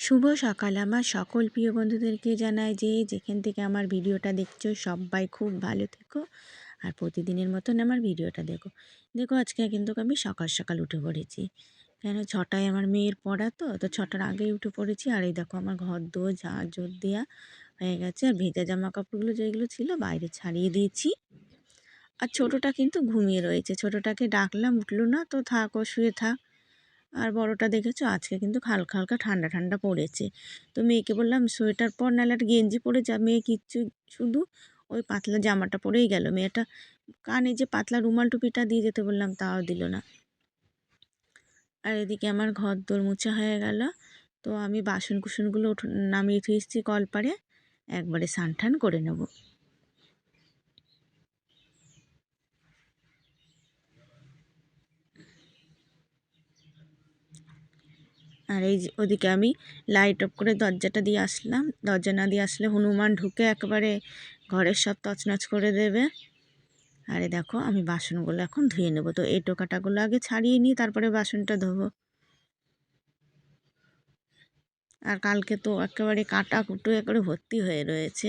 শুভ সকাল। আমার সকল প্রিয় বন্ধুদেরকে জানাই যে যেখান থেকে আমার ভিডিওটা দেখছ, সবাই খুব ভালো থেকো আর প্রতিদিনের মতন আমার ভিডিওটা দেখো। দেখো, আজকে কিন্তু আমি সকাল সকাল উঠে পড়েছি। কেন? ছটায় আমার মেয়ের পড়া তো তো ছটার আগেই উঠে পড়েছি। আর এই দেখো, আমার ঘর দো ঝাড় জোর দেওয়া হয়ে গেছে। আর ভেজা জামা কাপড়গুলো যেগুলো ছিল বাইরে ছাড়িয়ে দিয়েছি। আর ছোটোটা কিন্তু ঘুমিয়ে রয়েছে। ছোটোটাকে ডাকলাম, উঠল না, তো থাক, ও শুয়ে থাক। আর বড়টা দেখেছ? আজকে কিন্তু হালকা হালকা ঠান্ডা ঠান্ডা পড়েছে। তো মেয়েকে বললাম, সোয়েটার পর নাহলে একটা গেঞ্জি পরে যা মেয়ে কিচ্ছু, শুধু ওই পাতলা জামাটা পরেই গেল। মেয়েটা কানে যে পাতলা রুমাল টুপিটা দিয়ে যেতে বললাম, তাও দিল না। আর এদিকে আমার ঘর দোর মুছা হয়ে গেল। তো আমি বাসন কুসনগুলো নামিয়ে থুয়ে এসেছি কলপারে একবারে স্নান টান করে নেব। আর এই ওদিকে আমি লাইট অফ করে দরজাটা দিয়ে আসলাম। দরজা না দিয়ে আসলে হনুমান ঢুকে একেবারে ঘরের সব তছনছ করে দেবে। আরে দেখো, আমি বাসনগুলো এখন ধুয়ে নেব। তো এই টোকাটাগুলো আগে ছাড়িয়ে নিই তারপরে বাসনটা ধোবো। আর কালকে তো একেবারে কাটা কুটো একেবারে ভর্তি হয়ে রয়েছে।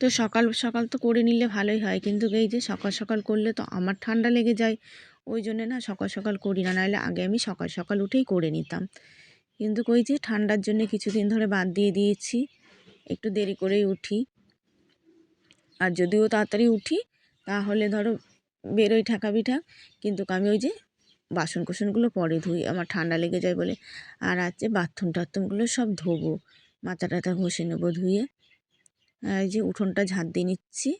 তো সকাল সকাল তো করে নিলে ভালোই হয়। কিন্তু এই যে সকাল সকাল করলে তো আমার ঠান্ডা লেগে যায়। ওই জন্যে না সকাল সকাল করি না। নাহলে আগে আমি সকাল সকাল উঠেই করে নিতাম। কিন্তু ওই যে ঠান্ডার জন্য কিছুদিন ধরে বাদ দিয়ে দিয়েছি। একটু দেরি করেই উঠি। আর যদিও তাড়াতাড়ি উঠি, তাহলে ধরো বেরোই ঠাকা বিঠাক কিন্তু আমি ওই যে বাসন কোসনগুলো পরে ধুই, আমার ঠান্ডা লেগে যায় বলে। আর আছে বাথরুম টাথরুমগুলো সব ধোবো মাথা টাথা ঘষে নেব ধুয়ে। এই যে উঠোনটা ঝাঁট দিয়ে নিচ্ছি।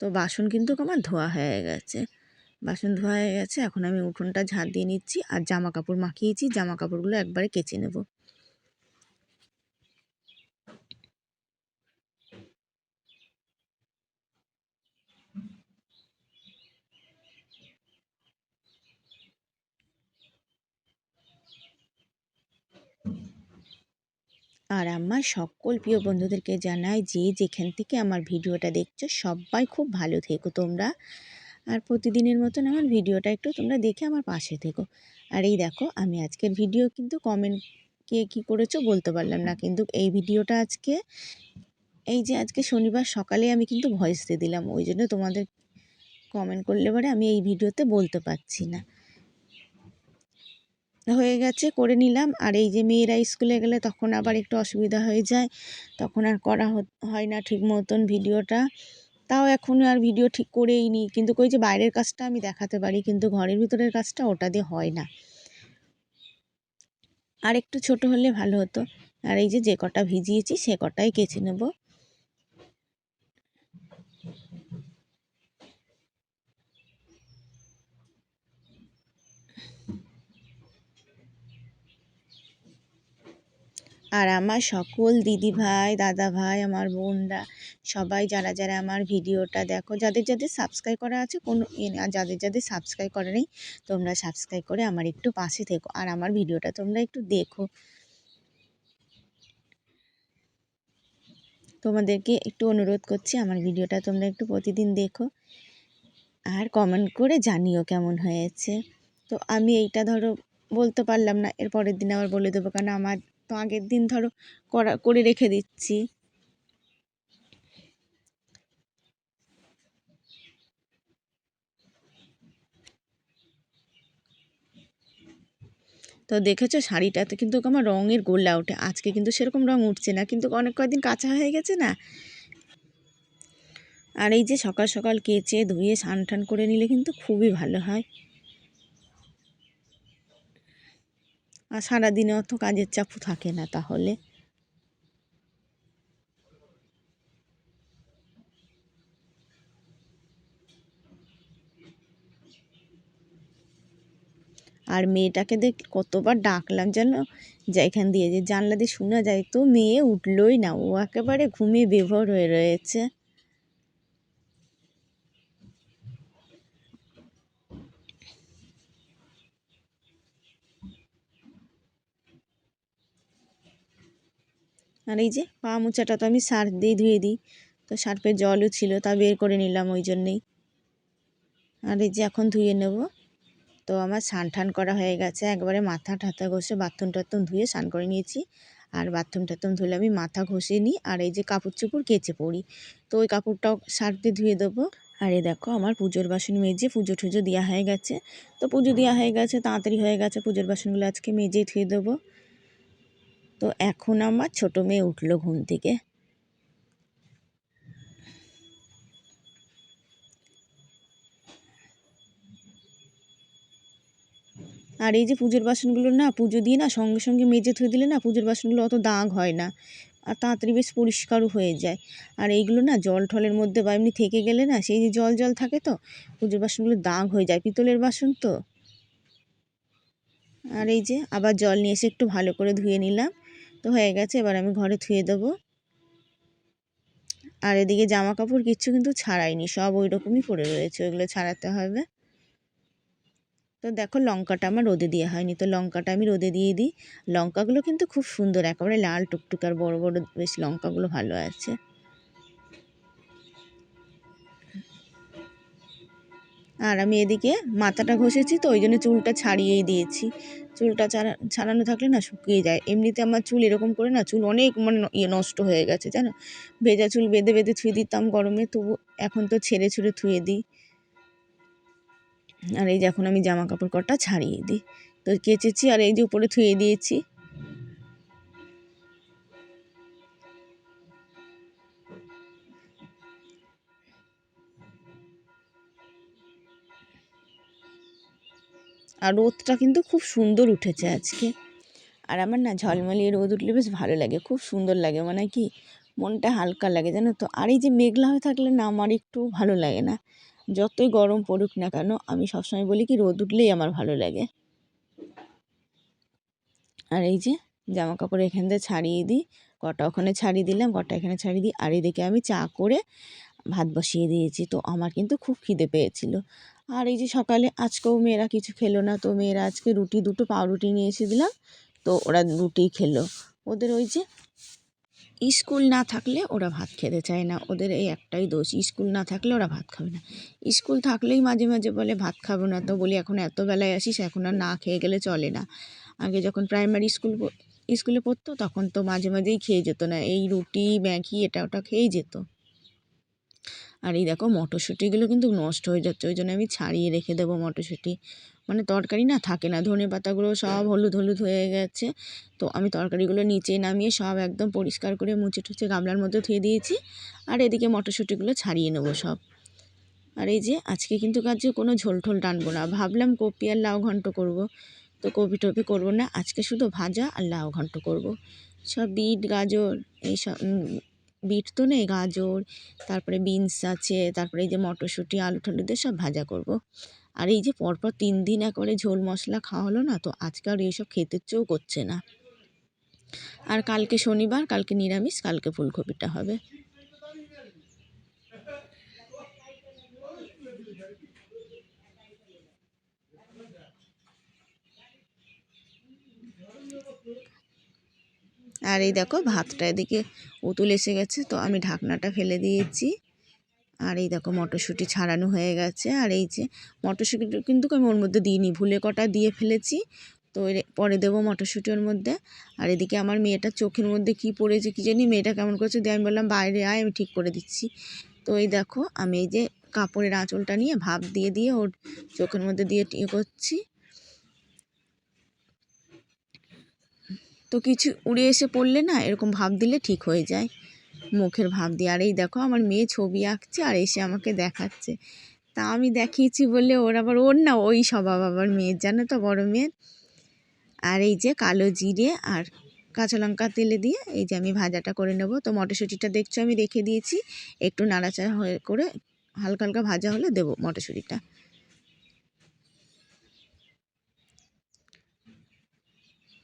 তো বাসন কিন্তু আমার ধোয়া হয়ে গেছে। বাসন ধোয়া হয়ে গেছে, এখন আমি উঠোনটা ঝাঁট দিয়ে নিচ্ছি আর জামা কাপড় মাখিয়েছি। জামা কাপড়গুলো একবারে কেচে নেব। আর আমার সকল প্রিয় বন্ধুদেরকে জানাই যে যেখান থেকে আমার ভিডিওটা দেখছ, সবাই খুব ভালো থেকো তোমরা। আর প্রতিদিনের মতন আমার ভিডিওটা একটু তোমরা দেখে আমার পাশে থেকো। আর এই দেখো, আমি আজকের ভিডিও কিন্তু কমেন্ট কে কী করেছ বলতে পারলাম না। কিন্তু এই ভিডিওটা আজকে, এই যে আজকে শনিবার সকালে আমি কিন্তু ভয়েস দিয়ে দিলাম। ওই জন্য তোমাদের কমেন্ট করলে পরে আমি এই ভিডিওতে বলতে পারছি না। হয়ে গেছে, করে নিলাম। আর এই যে মেয়েরা স্কুলে গেলে তখন আবার একটু অসুবিধা হয়ে যায়। তখন আর করা হয় না ঠিক মতন ভিডিওটা। তাও এখন আর ভিডিও ঠিক করেই নিই কিন্তু ওই যে বাইরের কাজটা আমি দেখাতে পারি, কিন্তু ঘরের ভিতরের কাজটা ওটা দিয়ে হয় না। আর একটু ছোট হলে ভালো হতো। আর এই যে যে কটা ভিজিয়েছি সে কটাই কেচে নেব। আর আমার সকল দিদি ভাই দাদা ভাই আমার বোনরা, সবাই যারা যারা আমার ভিডিওটা দেখো, যাদের যাদের সাবস্ক্রাইব করা আছে, কোনো আর যাদের যাদের সাবস্ক্রাইব করা নেই, তোমরা সাবস্ক্রাইব করে আমার একটু পাশে থেকো আর আমার ভিডিওটা তোমরা একটু দেখো। তোমাদেরকে একটু অনুরোধ করছি, আমার ভিডিওটা তোমরা একটু প্রতিদিন দেখো আর কমেন্ট করে জানিও কেমন হয়েছে। তো আমি এইটা ধরো বলতে পারলাম না, এর পরের দিন আবার বলে দেবো, কারণ আমার তো আগের দিন ধরো করা, করে রেখে দিচ্ছি। তো দেখেছ শাড়িটাতে কিন্তু আমার রঙের গোল্লা ওঠে। আজকে কিন্তু সেরকম রঙ উঠছে না, কিন্তু অনেক কয়েকদিন কাঁচা হয়ে গেছে না? আর এই যে সকাল সকাল কেচে ধুয়ে স্নান টান করে নিলে কিন্তু খুবই ভালো হয়। আর সারাদিনে অত কাজের চাপও থাকে না তাহলে। আর মেয়েটাকে দেখ, কতবার ডাকলাম যেন যেখান দিয়ে যে জানলা দিয়ে শোনা যায় তো মেয়ে উঠলই না, ও একেবারে ঘুমিয়ে বেভর হয়ে রয়েছে। আর এই যে পা মোচাটা তো আমি সার্ফ দিয়ে ধুয়ে দিই। তো সার্ফের জলও ছিল, তা বের করে নিলাম ওই জন্যেই। আর এই যে এখন ধুয়ে নেব। তো আমার স্নান টান করা হয়ে গেছে, একবারে মাথা ঠাথা ঘষে বাথরুম টাথরুম ধুয়ে স্নান করে নিয়েছি। আর বাথরুম টাথরুম ধুলে আমি মাথা ঘষে নিই, আর এই যে কাপড় চোপড় কেচে পড়ি। তো ওই কাপড়টাও সার্ফ দিয়ে ধুয়ে দেবো। আর এই দেখো আমার পুজোর বাসন মেজে পুজো টুজো দেওয়া হয়ে গেছে। তো পুজো দেওয়া হয়ে গেছে, তাড়াতাড়ি হয়ে গেছে পুজোর বাসনগুলো আজকে মেজেই ধুয়ে দেবো। তো এখন আমার ছোটো মেয়ে উঠল ঘুম থেকে। আর এই যে পুজোর বাসনগুলো না, পুজো দিয়ে না সঙ্গে সঙ্গে মেজে ধুয়ে দিলে না পুজোর বাসনগুলো অত দাগ হয় না। আর তাড়াতাড়ি বেশ পরিষ্কারও হয়ে যায়। আর এইগুলো না জল ঠলের মধ্যে বা এমনি থেকে গেলে না সেই যে জল জল থাকে তো, পুজোর বাসনগুলো দাগ হয়ে যায়। পিতলের বাসন তো। আর এই যে আবার জল নিয়ে এসে একটু ভালো করে ধুয়ে নিলাম। তো হয়ে গেছে, এবার আমি ঘরে ধুয়ে দেবো। আর এদিকে জামা কাপড় কিচ্ছু কিন্তু ছাড়াইনি, সব ওই রকমই পড়ে রয়েছে, ওইগুলো ছাড়াতে হবে। তো দেখো লঙ্কাটা আমার রোদে দেওয়া হয়নি, তো লঙ্কাটা আমি রোদে দিয়ে দিই। লঙ্কাগুলো কিন্তু খুব সুন্দর, একেবারে লাল টুকটুক আর বড়ো বড়ো, বেশ লঙ্কাগুলো ভালো আছে। আর আমি এদিকে মাথাটা ঘষেছি, তো ওই জন্য চুলটা ছাড়িয়েই দিয়েছি। চুলটা ছাড়া, ছাড়ানো থাকলে না শুকিয়ে যায়। এমনিতে আমার চুল এরকম করে না, চুল অনেক মানে ইয়ে নষ্ট হয়ে গেছে, জানো? ভেজা চুল বেঁধে বেঁধে থুয়ে দিতাম গরমে, তবু এখন তো ছেড়ে ছুড়ে থুয়ে দিই। আর এই যে এখন আমি জামা কাপড় কটা ছাড়িয়ে দিই। তো কেচেছি আর এই যে উপরে থুয়ে দিয়েছি। আর রোদটা কিন্তু খুব সুন্দর উঠেছে আজকে। আর আমার না ঝলমলিয়ে রোদ উঠলে বেশ ভালো লাগে, খুব সুন্দর লাগে। মানে কি, মনটা হালকা লাগে, জানো তো? আর এই যে মেঘলা হয়ে থাকলে না আমার একটু ভালো লাগে না। যতই গরম পড়ুক না কেন, আমি সবসময় বলি কি, রোদ উঠলেই আমার ভালো লাগে। আর এই যে জামা কাপড় এখান থেকে ছাড়িয়ে দিই, কটা ওখানে ছাড়িয়ে দিলাম, কটা এখানে ছাড়িয়ে দিই। আর এদিকে আমি চা করে ভাত বসিয়ে দিয়েছি, তো আমার কিন্তু খুব খিদে পেয়েছিল। আর এই যে সকালে আজকেও মেয়েরা কিছু খেলো না, তো মেয়েরা আজকে রুটি, দুটো পাউরুটি নিয়ে এসে দিলাম, তো ওরা রুটি খেলো। ওদের ওই যে স্কুল না থাকলে ওরা ভাত খেতে চায় না, ওদের এই একটাই দোষ, স্কুল না থাকলে ওরা ভাত খাবে না। স্কুল থাকলেই মাঝে মাঝে বলে, ভাত খাব না তো? বলি, এখন এত বেলায় আসিস, এখন আর না খেয়ে গেলে চলে না। আগে যখন প্রাইমারি স্কুল স্কুলে পড়তো, তখন তো মাঝে মাঝেই খেয়ে যেত না, এই রুটি, ম্যাগি, এটা ওটা খেয়েই যেত। আর এই দেখো মটরশুঁটিগুলো কিন্তু নষ্ট হয়ে যাচ্ছে, ওই জন্য আমি ছাড়িয়ে রেখে দেবো মটরশুঁটি। মানে তরকারি না থাকে না, ধনে পাতাগুলো সব হলুদ হলুদ হয়ে গেছে। তো আমি তরকারিগুলো নিচে নামিয়ে সব একদম পরিষ্কার করে মুছে টুচে গামলার মধ্যে ধুয়ে দিয়েছি। আর এদিকে মটরশুঁটিগুলো ছাড়িয়ে নেব সব। আর এই যে আজকে কিন্তু কাজে কোনো ঝোল ঠোল টানবো না, ভাবলাম কপি আর লাউ ঘন্ট করব। তো কপি টপি করব না, আজকে শুধু ভাজা আর লাউ ঘন্ট করব। সব বিট, গাজর এইসব বিট তো নেই, গাজর, তারপরে বিনস আছে, তারপরে এই যে মটরশুঁটি, আলু টালু দিয়ে সব ভাজা করব। আর এই যে পরপর তিন দিন একবারে ঝোল মশলা খাওয়া হলো না, তো আজকে আর এইসব খেতে চেয়েও করছে না আর কালকে শনিবার, কালকে নিরামিষ, কালকে ফুলকপিটা হবে আর এই দেখো ভাতটা এদিকে উতুল এসে গেছে, তো আমি ঢাকনাটা ফেলে দিয়েছি। আর এই দেখো মটরশুঁটি ছাড়ানো হয়ে গেছে, আর এই যে মটরশুঁটি কিন্তু আমি ওর মধ্যে দিইনি, ভুলে কটা দিয়ে ফেলেছি, তো পরে দেবো মটরশুঁটি ওর মধ্যে। আর এদিকে আমার মেয়েটার চোখের মধ্যে কি পড়েছে কি জানি, মেয়েটা কেমন করছে, দিয়ে আমি বললাম, বাইরে আয়, আমি ঠিক করে দিচ্ছি। তো এই দেখো আমি এই যে কাপড়ের আঁচলটা নিয়ে ভাপ দিয়ে দিয়ে ওর চোখের মধ্যে দিয়ে ইয়ে করছি। তো কিছু উড়ে এসে পড়লে না এরকম ভাব দিলে ঠিক হয়ে যায়। মুখের ভাব দিয়ে। আর এই দেখো আমার মেয়ে ছবি আঁকছে আর এসে আমাকে দেখাচ্ছে। তা আমি দেখিয়েছি বলে ওর আবার ওর না ওই স্বভাব আবার মেয়ের, জানো তো বড় মেয়ের। আর এই যে কালো জিরে আর কাঁচা লঙ্কা তেলে দিয়ে এই যে আমি ভাজাটা করে নেব। তো মটরশুঁটিটা দেখছ আমি রেখে দিয়েছি। একটু নাড়াচাড়া হয়ে করে হালকা হালকা ভাজা হলে দেবো মটরশুঁটিটা।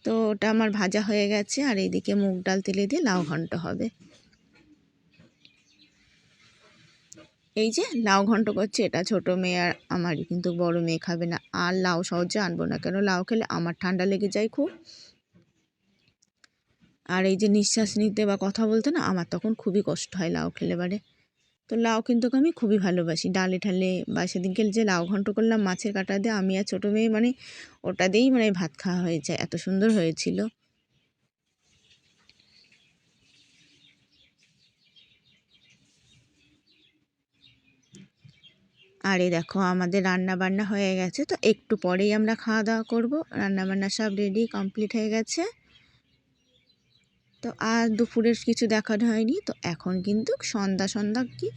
তো ওটা আমার ভাজা হয়ে গেছে, আর এইদিকে মুগ ডাল, তেলে দিয়ে লাউ ঘন্ট হবে। এই যে লাউ ঘন্ট করছে, এটা ছোট মেয়ে আর আমার কিন্তু বড় মেয়ে খাবে না। আর লাউ সহজে আনব না, কেন লাউ খেলে আমার ঠান্ডা লেগে যায় খুব। আর এই যে নিঃশ্বাস নিতে বা কথা বলতে না, আমার তখন খুবই কষ্ট হয় লাউ খেলে বারে। তো লাউ কিন্তু আমি খুবই ভালোবাসি। ডালে ঠালে বা সেদিনকে যে লাউ ঘন্ট করলাম, মাছের কাটা দিয়ে আমি আর ছোটো মেয়ে মানে ওটা দিয়েই মানে ভাত খাওয়া হয়ে যায় এত সুন্দর হয়েছিল। আর দেখো, আমাদের রান্না বান্না হয়ে গেছে, তো একটু পরেই আমরা খাওয়া দাওয়া করব। রান্না বান্না সব রেডি কমপ্লিট হয়ে গেছে। তো আর দুপুরের কিছু দেখানো হয়নি। তো এখন কিন্তু সন্ধ্যা সন্ধ্যা কি?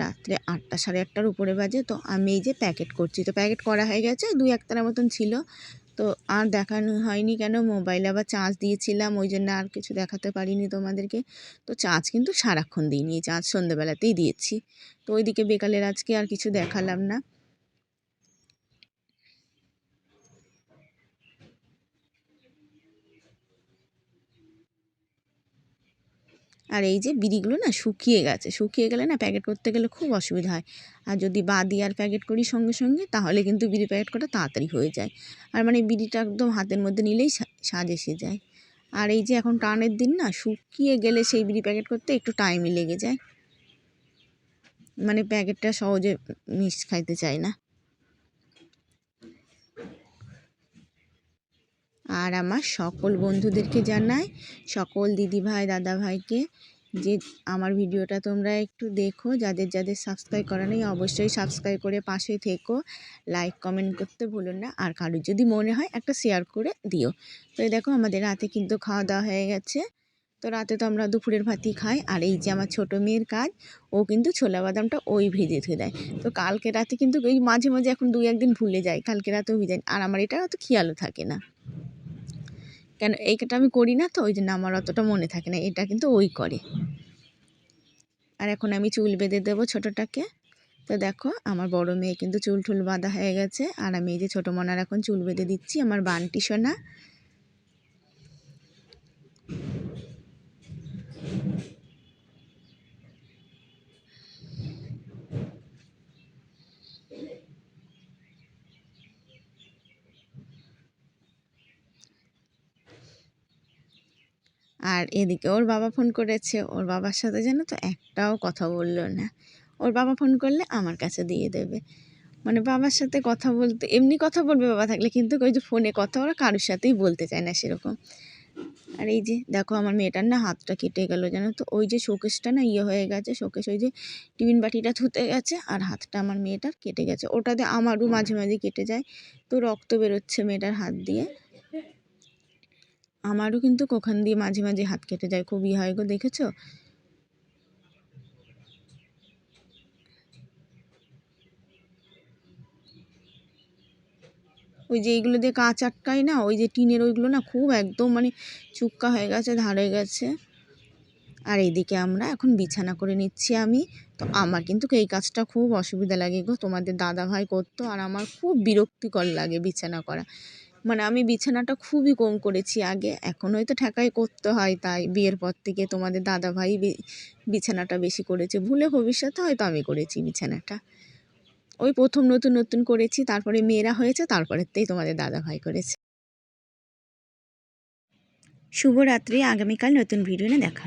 রাত্রে আটটা, সাড়ে আটটার উপরে বাজে। তো আমি এই যে প্যাকেট করছি। তো প্যাকেট করা হয়ে গেছে, দুই একটার মতন ছিল। তো আর দেখানো হয়নি কেন? মোবাইলে আবার চার্জ দিয়েছিলাম, ওই জন্য আর কিছু দেখাতে পারিনি তোমাদেরকে। তো চার্জ কিন্তু সারাক্ষণ দিইনি, চার্জ সন্ধ্যেবেলাতেই দিয়েছি। তো ওইদিকে বিকালের আজকে আর কিছু দেখালাম না। আর এই যে বিড়িগুলো না শুকিয়ে গেছে, শুকিয়ে গেলে না প্যাকেট করতে গেলে খুব অসুবিধা হয়। আর যদি বাদি আর প্যাকেট করি সঙ্গে সঙ্গে, তাহলে কিন্তু বিড়ি প্যাকেট করা তাড়াতাড়ি হয়ে যায়। আর মানে বিড়িটা একদম হাতের মধ্যে নিলেই সাজ এসে যায়। আর এই যে এখন টানের দিন না, শুকিয়ে গেলে সেই বিড়ি প্যাকেট করতে একটু টাইমই লেগে যায়। মানে প্যাকেটটা সহজে মিস খাইতে চায় না। আর আমার সকল বন্ধুদেরকে জানাই, সকল দিদিভাই, দাদাভাইকে, যে আমার ভিডিওটা তোমরা একটু দেখো, যাদের যাদের সাবস্ক্রাইব করা নেই, অবশ্যই সাবস্ক্রাইব করে পাশে থেকো। লাইক কমেন্ট করতে ভুলো না। আর কারোর যদি মনে হয়, একটা শেয়ার করে দিও। তো দেখো, আমাদের রাতে কিন্তু খাওয়া দাওয়া হয়ে গেছে। তো রাতে তো আমরা দুপুরের ভাতই খাই। আর এই যে আমার ছোটো মেয়ের কাজ, ও কিন্তু ছোলা বাদামটা ওই ভেজে ধুয়ে দেয়। তো কালকে রাতে কিন্তু এই মাঝে মাঝে এখন দুই একদিন ভুলে যায় কালকে রাতেও ভিজাই আর আমার এটা অত খেয়ালও থাকে না। কেন, এইটা আমি করি না তো? ওই জন্য আমার অতটা মনে থাকে না। এটা কিন্তু ওই করে। আর এখন আমি চুল বেঁধে দেবো ছোটোটাকে। তো দেখো, আমার বড় মেয়ে কিন্তু চুল টুল বাঁধা হয়ে গেছে। আর আমি এই যে ছোটো মনার এখন চুল বেঁধে দিচ্ছি, আমার বানটি সোনা। আর এদিকে ওর বাবা ফোন করেছে। ওর বাবার সাথে যেন তো একটাও কথা বলল না। ওর বাবা ফোন করলে আমার কাছে দিয়ে দেবে। মানে বাবার সাথে কথা বলতে, এমনি কথা বলবে বাবা থাকলে, কিন্তু ওই যে ফোনে কথা ওরা কারোর সাথেই বলতে চায় না সেরকম। আর এই যে, দেখো আমার মেয়েটার না হাতটা কেটে গেল জানো তো? ওই যে শোকেসটা না ইয়ে হয়ে গেছে শোকেস ওই যে টিফিন বাটিটা ধুতে গেছে আর হাতটা আমার মেয়েটার কেটে গেছে। ওটাতে আমারও মাঝে মাঝে কেটে যায়। তো রক্ত বেরোচ্ছে মেয়েটার হাত দিয়ে। আমারও কিন্তু ওখান দিয়ে মাঝে মাঝে হাত কেটে যায় খুবই হয় গো, দেখেছ? ওই যে এইগুলো দিয়ে কাঁচ আটকায় না, ওই যে টিনের ওইগুলো না খুব একদম মানে চুক্কা হয়ে গেছে, ধার হয়ে গেছে। আর এইদিকে আমরা এখন বিছানা করে নিচ্ছি আমি। তো আমার কিন্তু এই কাজটা খুব অসুবিধা লাগে গো, তোমাদের দাদা ভাই করতো আর আমার খুব বিরক্তিকর লাগে বিছানা করা। মানে আমি বিছানাটা খুবই কম করেছি আগে। এখন হয়তো ঠেকাই করতে হয় তাই। বিয়ের পর থেকে তোমাদের দাদা ভাই বিছানাটা বেশি করেছে। ভুলে ভবিষ্যতে হয়তো আমি করেছি বিছানাটা। ওই প্রথম নতুন নতুন করেছি, তারপরে মেয়েরা হয়েছে, তারপরেতেই তোমাদের দাদা ভাই করেছে। শুভরাত্রি, আগামীকাল নতুন ভিডিও দেখা